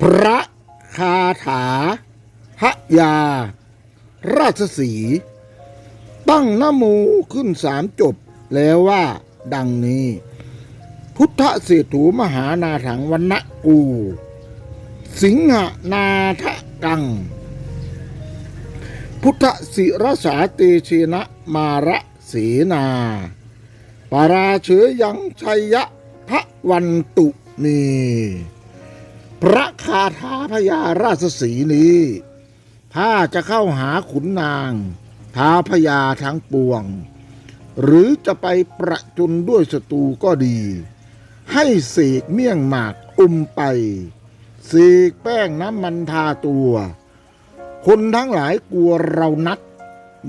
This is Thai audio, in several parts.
พระคาถาพระยา ราชสี ตั้งนโมขึ้นสามจบแล้วว่าดังนี้ พุทธเศรษฐูมหานาถังวันนะกู สิงหนาทะกัง พุทธศิรสาเตเชนะมาระเสนาปาราเฉยยังชัยยะพระวันตุนี พระคาถาพญาราชสีนี้ ถ้าจะเข้าหาขุนนางท้าพญาทั้งปวง หรือจะไปประจุนด้วยศัตรูก็ดี ให้เสกเมี่ยงหมากอุมไปเสกแป้งน้ำมันทาตัว คนทั้งหลายกลัวเรานัก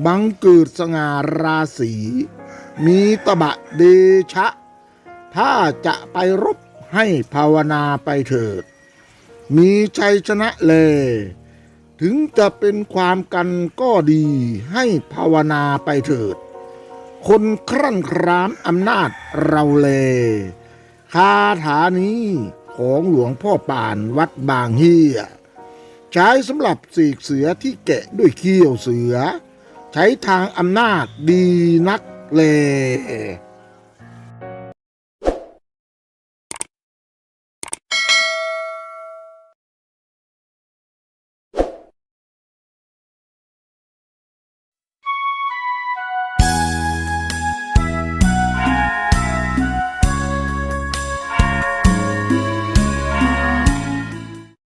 บังเกิดสง่าราศี มีตบะเดชะ ถ้าจะไปรบให้ภาวนาไปเถิด มีชัยชนะเลย ถึงจะเป็นความกันก็ดีให้ภาวนาไปเถิด คนครั่นครามอำนาจเราเลคาถานี้ของหลวงพ่อป่านวัดบางเฮียใช้สำหรับสีกเสือที่แกะด้วยเขี้ยวเสือ ใช้ทางอำนาจดีนักเล